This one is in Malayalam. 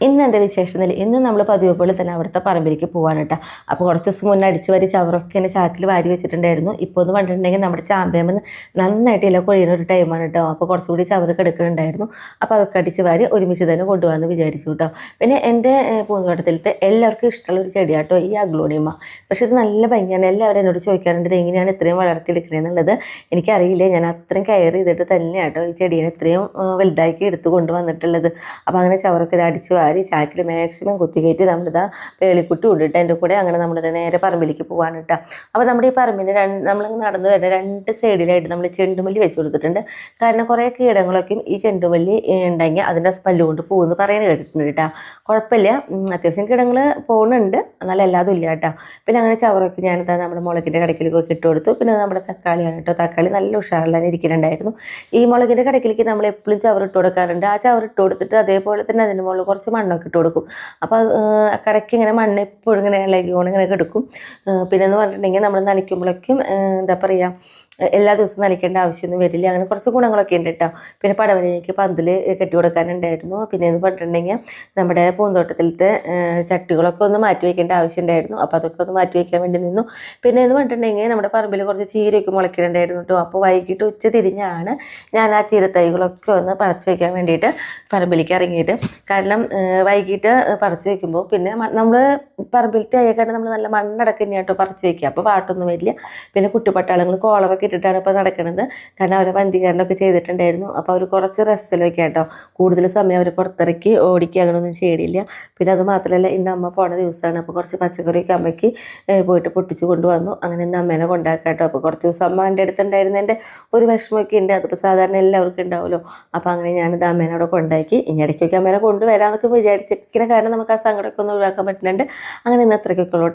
ഇന്ന് എന്റെ വിശേഷത്തിൽ ഇന്ന് നമ്മൾ പതിവ് പോലെ തന്നെ അവിടുത്തെ പറമ്പിലേക്ക് പോകാൻ കേട്ടോ. അപ്പോൾ കുറച്ച് ദിവസം മുന്നേ അടിച്ച് വരി ചവറൊക്കെ എന്റെ ചാക്കിൽ വാരി വെച്ചിട്ടുണ്ടായിരുന്നു. ഇപ്പോൾ ഒന്ന് കണ്ടിട്ടുണ്ടെങ്കിൽ നമ്മുടെ ചാമ്പയമെന്ന് നന്നായിട്ട് ഇല കൊഴിയുന്ന ഒരു ടൈമാണ് കേട്ടോ. അപ്പോൾ കുറച്ചുകൂടി ചവറ് കിടക്കുന്നുണ്ടായിരുന്നു അപ്പോൾ അതൊക്കെ അടിച്ച് വാരി ഒരുമിച്ച് തന്നെ കൊണ്ടുപോകാമെന്ന് വിചാരിച്ചു കേട്ടോ. പിന്നെ എന്റെ പൂന്തോട്ടത്തിലത്തെ എല്ലാവർക്കും ഇഷ്ടമുള്ള ഒരു ചെടിയാട്ടോ ഈ അഗ്ലോണിയമ്മ പക്ഷേ ഇത് നല്ല ഭംഗിയാണ്. എല്ലാവരും എന്നോട് ചോദിക്കാറുണ്ട് ഇത് എങ്ങനെയാണ് ഇത്രയും വളർത്തിയെടുക്കണേന്നുള്ളത്? എനിക്കറിയില്ല. ഞാൻ അത്രയും കെയർ ചെയ്തിട്ട് തന്നെയാട്ടോ ഈ ചെടീനെ ഇത്രയും വലുതാക്കി എടുത്ത് കൊണ്ടുവന്നിട്ടുള്ളത്. അപ്പോൾ അങ്ങനെ ചവറൊക്കെ അടിച്ച് വാരി ചാക്കിൽ മാക്സിമം കുത്തിക്കയറ്റി നമ്മളിതാ പേളിക്കുട്ടി കൊണ്ടിട്ട് എന്റെ കൂടെ അങ്ങനെ നമ്മളിത് നേരെ പറമ്പിലേക്ക് പോകാൻ കേട്ടോ അപ്പോൾ നമ്മുടെ ഈ പറമ്പിന്റെ രണ്ട് നമ്മൾ നടന്നു വരുന്ന രണ്ട് സൈഡിലായിട്ട് നമ്മൾ ചെണ്ടുമല്ലി വെച്ച് കൊടുത്തിട്ടുണ്ട്. കാരണം കുറേ കീടങ്ങളൊക്കെ ഈ ചെണ്ടുമല്ലി ഉണ്ടെങ്കിൽ അതിന്റെ സ്മെല്ല് കൊണ്ട് പോകുമെന്ന് പറയുന്നത് കേട്ടിട്ടുണ്ട് കേട്ടോ കുഴപ്പമില്ല അത്യാവശ്യം കീടങ്ങൾ പോകുന്നുണ്ട് എന്നാൽ എല്ലാതും ഇല്ല കേട്ടോ പിന്നെ അങ്ങനെ ചവറൊക്കെ ഞാനിതാ നമ്മുടെ മുളകിന്റെ കടക്കിലേക്ക് ഇട്ട് കൊടുത്തു. പിന്നെ നമ്മുടെ തക്കാളിയാണ് കേട്ടോ തക്കാളി നല്ല ഉഷാറിലാണ് ഇരിക്കുന്നുണ്ടായിരുന്നു ഈ മുളകിന്റെ കടക്കിലേക്ക് നമ്മൾ എപ്പോഴും ചവർ ഇട്ട് കൊടുക്കാറുണ്ട്. ആ ചവർ ഇട്ട് കൊടുത്തിട്ട് അതേപോലെ തന്നെ അതിന് മുകളിൽ കുറച്ച് മണ്ണൊക്കെ ഇട്ട് കൊടുക്കും. അപ്പോൾ കടയ്ക്ക് ഇങ്ങനെ മണ്ണ് എപ്പോഴും ഇങ്ങനെ ഇളകിക്കൊണ്ട് ഇങ്ങനെ കിടക്കും. പിന്നെ എന്ന് പറഞ്ഞിട്ടുണ്ടെങ്കിൽ നമ്മൾ നനയ്ക്കുമ്പോഴേക്കും എന്താ പറയുക എല്ലാ ദിവസവും നനയ്ക്കേണ്ട ആവശ്യമൊന്നും വരില്ല. അങ്ങനെ കുറച്ച് ഗുണങ്ങളൊക്കെ ഉണ്ട് കേട്ടോ പിന്നെ പടവലേക്ക് പന്തൽ കെട്ടി കൊടുക്കാനുണ്ടായിരുന്നു. പിന്നെ എന്ന് പറഞ്ഞിട്ടുണ്ടെങ്കിൽ നമ്മുടെ പൂന്തോട്ടത്തിലത്തെ ചട്ടികളൊക്കെ ഒന്ന് മാറ്റി വയ്ക്കേണ്ട ആവശ്യമുണ്ടായിരുന്നു അപ്പോൾ അതൊക്കെ ഒന്ന് മാറ്റി വയ്ക്കാൻ വേണ്ടി നിന്നു. പിന്നെ എന്ന് പറഞ്ഞിട്ടുണ്ടെങ്കിൽ നമ്മുടെ പറമ്പിൽ കുറച്ച് ചീരയൊക്കെ മുളയ്ക്കുന്നുണ്ടായിരുന്നു കേട്ടോ അപ്പോൾ വൈകിട്ട് ഉച്ച തിരിഞ്ഞാണ് ഞാൻ ആ ചീരത്തൈകളൊക്കെ ഒന്ന് പറിച്ച് വയ്ക്കാൻ വേണ്ടിയിട്ട് പറമ്പിലേക്ക് ഇറങ്ങിയിട്ട് കാരണം വൈകിട്ട് പറിച്ചു വെക്കുമ്പോൾ പിന്നെ നമ്മൾ പറമ്പിലത്തെ അയ്യക്കാണ്ട് നമ്മൾ നല്ല മണ്ണടക്കം തന്നെയാണ് കേട്ടോ പറിച്ച് അപ്പോൾ പാട്ടൊന്നും വരില്ല. പിന്നെ കുട്ടിപ്പട്ടാളങ്ങൾ കോളറൊക്കെ ഇട്ടിട്ടാണ് ഇപ്പോൾ നടക്കുന്നത് കാരണം അവരെ വന്ധീകരണമൊക്കെ ചെയ്തിട്ടുണ്ടായിരുന്നു. അപ്പോൾ അവർ കുറച്ച് റെസ്റ്റിലൊക്കെ കേട്ടോ കൂടുതൽ സമയം അവർ പുറത്തിറക്കി ഓടിക്കുക അങ്ങനെയൊന്നും ചെയ്യില്ല പിന്നെ അത് മാത്രമല്ല ഇന്ന് അമ്മ പോണ ദിവസമാണ് അപ്പോൾ കുറച്ച് പച്ചക്കറിയൊക്കെ അമ്മയ്ക്ക് പോയിട്ട് പൊട്ടിച്ച് കൊണ്ടുവന്നു. അങ്ങനെ ഇന്ന് അമ്മേനെ കൊണ്ടാക്കാം കേട്ടോ അപ്പോൾ കുറച്ച് ദിവസം അമ്മ എന്റെ അടുത്തുണ്ടായിരുന്നതിന്റെ ഒരു വിഷമമൊക്കെ ഉണ്ട്. അതിപ്പോൾ സാധാരണ എല്ലാവർക്കും ഉണ്ടാവുമല്ലോ. അപ്പോൾ അങ്ങനെ ഞാനിത് അമ്മേനെ അവിടെ കൊണ്ടാക്കി ഇനി ഇടയ്ക്കൊക്കെ അമ്മേനെ കൊണ്ടുവരാമെന്നൊക്കെ വിചാരിച്ചിരിക്കുന്ന കാരണം നമുക്ക് ആ സങ്കടമൊക്കെ ഒന്ന് ഒഴിവാക്കാൻ പറ്റുന്നുണ്ട്. അങ്ങനെ ഇന്ന് അത്രയ്ക്കൊക്കെ ഉള്ളൂ